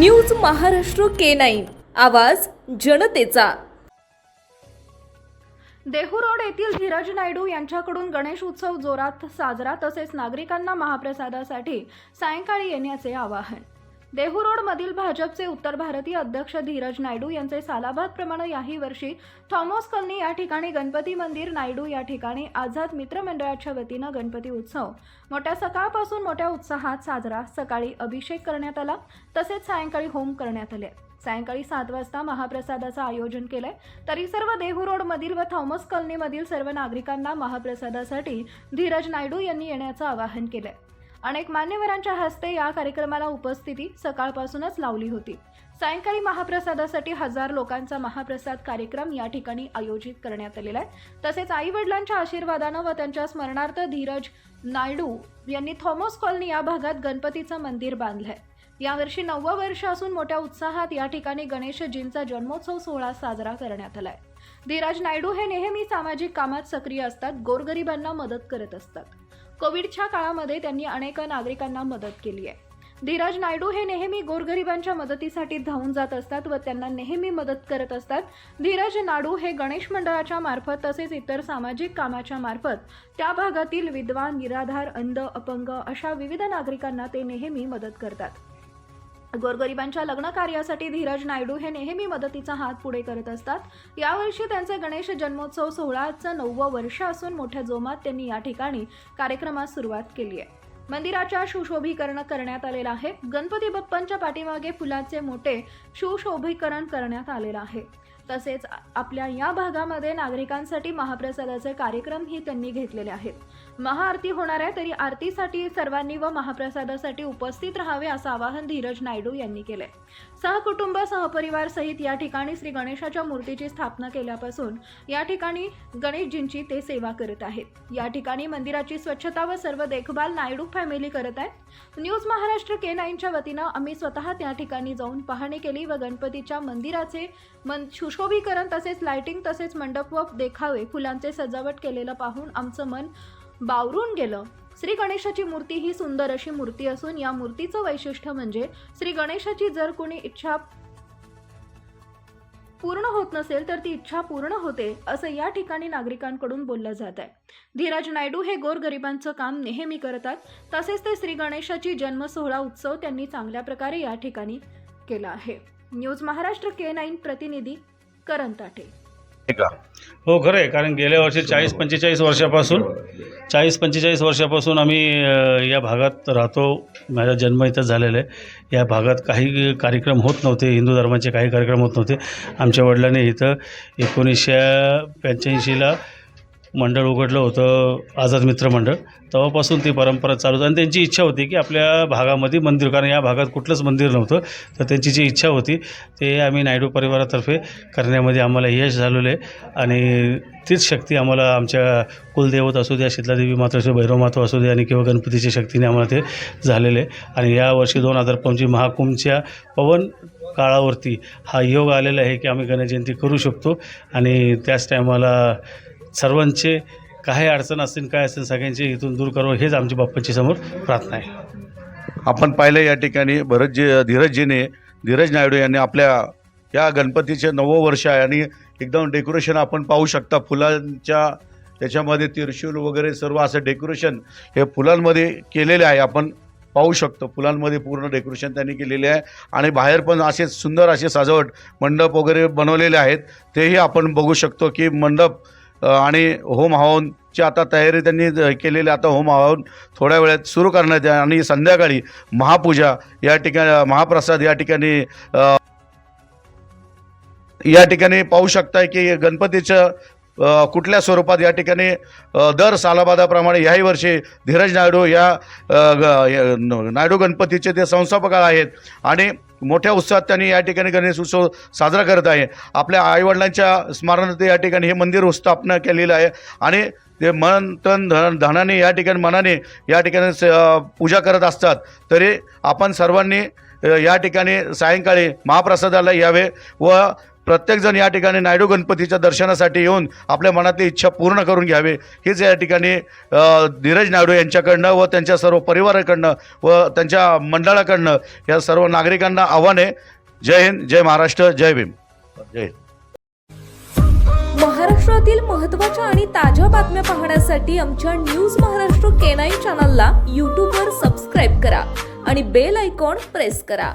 News Maharashtra K nine. आवाज जनतेचा. Dehu road येथील धीरज नायडू यांच्याकडून गणेश उत्सव जोरात साजरा तसेच नागरिकांना महाप्रसादासाठी सायंकाळी येण्याचे आवाहन. देहू रोड मधील भाजपचे उत्तर भारतीय अध्यक्ष धीरज नायडू यांचे सालाबादप्रमाणे याही वर्षी थॉमस या ठिकाणी गणपती मंदिर नायडू या ठिकाणी आझाद मित्र मंडळाच्या वतीनं गणपती उत्सव. मोठ्या सकाळपासून मोठ्या उत्साहात साजरा. सकाळी अभिषेक करण्यात आला तसेच सायंकाळी होम करण्यात आले. सायंकाळी सात वाजता महाप्रसादाचं आयोजन केलंय. तरी सर्व देहू रोडमधील व थॉमस कॉलनीमधील सर्व नागरिकांना महाप्रसादासाठी धीरज नायडू यांनी येण्याचं आवाहन केलंय. अनेक मान्यवरांच्या हस्ते या कार्यक्रमाला उपस्थिती सकाळपासूनच लावली होती. सायंकाळी महाप्रसादासाठी हजार लोकांचा महाप्रसाद कार्यक्रम या ठिकाणी आयोजित करण्यात आलेला आहे. तसेच आई वडिलांच्या आशीर्वादानं व त्यांच्या स्मरणार्थ धीरज नायडू यांनी थॉमस कॉलनी या भागात गणपतीचं मंदिर बांधलंय. यावर्षी नववं वर्ष असून मोठ्या उत्साहात या ठिकाणी गणेशजींचा जन्मोत्सव सोहळा साजरा करण्यात आलाय. धीरज नायडू हे नेहमी सामाजिक कामात सक्रिय असतात गोरगरिबांना मदत करत असतात. कोविडच्या काळामध्ये त्यांनी अनेक नागरिकांना मदत केली आहे. धीरज नायडू हे नेहमी गोरगरिबांच्या मदतीसाठी धावून जात असतात व त्यांना नेहमी मदत करत असतात. धीरज नाडू हे गणेश मंडळाच्या मार्फत तसेच इतर सामाजिक कामाच्या मार्फत त्या भागातील विद्वान निराधार अंध अपंग अशा विविध नागरिकांना ते नेहमी मदत करतात. गोरगरिबांच्या लग्न कार्यासाठी धीरज नायडू हे नेहमी मदतीचा हात पुढे करत असतात. यावर्षी त्यांचे गणेश जन्मोत्सव सोहळ्याचं नववं वर्ष असून मोठ्या जोमात त्यांनी या ठिकाणी कार्यक्रमास सुरुवात केली आहे. मंदिराच्या सुशोभीकरण करण्यात आलेलं आहे. गणपती बाप्पांच्या पाठीमागे फुलाचे मोठे सुशोभीकरण करण्यात आलेलं आहे. तसेच आपल्या या भागामध्ये नागरिकांसाठी महाप्रसादाचे कार्यक्रमही त्यांनी घेतलेले आहेत. महाआरती होणार आहे तरी आरतीसाठी सर्वांनी व महाप्रसादासाठी उपस्थित राहावे असं आवाहन धीरज नायडू यांनी केले सहकुटुंब सहपरिवार सहित या ठिकाणी श्री गणेशाच्या मूर्तीची स्थापना केल्यापासून या ठिकाणी गणेशजींची ते सेवा करत आहेत. या ठिकाणी मंदिराची स्वच्छता व सर्व देखभाल नायडू फॅमिली करत आहे न्यूज महाराष्ट्र के नाईनच्या वतीनं आम्ही स्वतः त्या ठिकाणी जाऊन पाहणी केली व गणपतीच्या मंदिराचे मन सुशोभीकरण तसेच लाइटिंग तसेच मंडप व देखावे फुलांचे सजावट केलेलं पाहून आमचं मन बावरून गेलं. श्री गणेशाची मूर्ती ही सुंदर अशी मूर्ती असून या मूर्तीचं वैशिष्ट्य म्हणजे श्री गणेशाची जर कोणी इच्छा पूर्ण होत नसेल तर ती इच्छा पूर्ण होते असं या ठिकाणी नागरिकांकडून बोललं जात आहे. धीरज नायडू हे गोरगरिबांचं काम नेहमी करतात. तसेच ते श्री गणेशाची जन्मसोहळा उत्सव त्यांनी चांगल्या प्रकारे या ठिकाणी केला आहे. न्यूज महाराष्ट्र के नाईन प्रतिनिधी करण ताटे. का? हो खरं आहे. कारण गेल्या वर्षी चाळीस पंचेचाळीस वर्षापासून चाळीस पंचेचाळीस वर्षापासून आम्ही या भागात राहतो. माझा जन्म इथं झालेला आहे. या भागात काही कार्यक्रम होत नव्हते. हिंदू धर्माचे काही कार्यक्रम होत नव्हते. आमच्या वडिलांनी इथं एकोणीसशे पंच्याऐंशीला मंडळ उघडलं होतं आझाद मित्र मंडळ. तेव्हापासून ती परंपरा चालू होती. आणि त्यांची इच्छा होती की आपल्या भागामध्ये मंदिर कारण या भागात कुठलंच मंदिर नव्हतं तर त्यांची जी इच्छा होती ते आम्ही नायडू परिवारातर्फे करण्यामध्ये आम्हाला यश झालेलं आहे. आणि तीच शक्ती आम्हाला आमच्या कुलदेवत असू द्या शीतलादेवी मात्र असू भैरव माता असू द्या आणि किंवा गणपतीच्या शक्तीने आम्हाला ते झालेलं आहे. आणि या वर्षी दोन हजार पंचवीस महाकुंभच्या पवन काळावरती हा योग आलेला आहे की आम्ही गणेश जयंती करू शकतो. आणि त्याच टायमाला सर्वांचे काही अडचण असतील काय असेल सगळ्यांचे इथून दूर करावं हेच आमची बाप्पाची समोर प्रार्थना आहे. आपण पाहिलं या ठिकाणी भरतजी धीरजजीने धीरज नायडू यांनी आपल्या या गणपतीचे नवं वर्ष आहे आणि एकदम डेकोरेशन आपण पाहू शकता. फुलांच्या त्याच्यामध्ये तिरशूल वगैरे सर्व असं डेकोरेशन हे फुलांमध्ये केलेले आहे. आपण पाहू शकतो फुलांमध्ये पूर्ण डेकोरेशन त्यांनी केलेले आहे. आणि बाहेर पण असे सुंदर असे सजावट मंडप वगैरे बनवलेले आहेत. तेही आपण बघू शकतो की मंडप आणि होम हवनची आता तयारी त्यांनी केलेली आता होम हवन थोड्या वेळात सुरू करण्यात आणि संध्याकाळी महापूजा या ठिकाणी महाप्रसाद या ठिकाणी या ठिकाणी पाहू शकताय की गणपतीचं कुठल्या स्वरूपात या ठिकाणी दर सालाबादाप्रमाणे याही वर्षी धीरज नायडू या ग- नायडू गणपतीचे ते संस्थापक आहेत. आणि मोठ्या उत्साहात त्यांनी या ठिकाणी गणेश उत्सव साजरा करत आहे. आपल्या आईवडिलांच्या स्मरणार्थ या ठिकाणी हे मंदिर स्थापना केलेलं आहे. आणि ते मन तन धन धनाने या ठिकाणी मनाने या ठिकाणी स- पूजा करत असतात. तरी आपण सर्वांनी या ठिकाणी सायंकाळी महाप्रसादाला यावे व प्रत्येकजण या ठिकाणी नायडू गणपतीच्या दर्शनासाठी येऊन आपल्या मनातली इच्छा पूर्ण करून घ्यावे. हीच या ठिकाणी धीरज नायडू यांच्याकडनं व त्यांच्या सर्व परिवाराकडनं व त्यांच्या मंडळाकडनं या सर्व नागरिकांना आव्हान आहे. जय हिंद जय महाराष्ट्र जय भीम. जय हिंद. महाराष्ट्रातील महत्त्वाच्या आणि ताज्या बातम्या पाहण्यासाठी आमच्या न्यूज महाराष्ट्र केनाई चॅनलला यूट्यूबवर सबस्क्राईब करा आणि बेल आयकॉन प्रेस करा.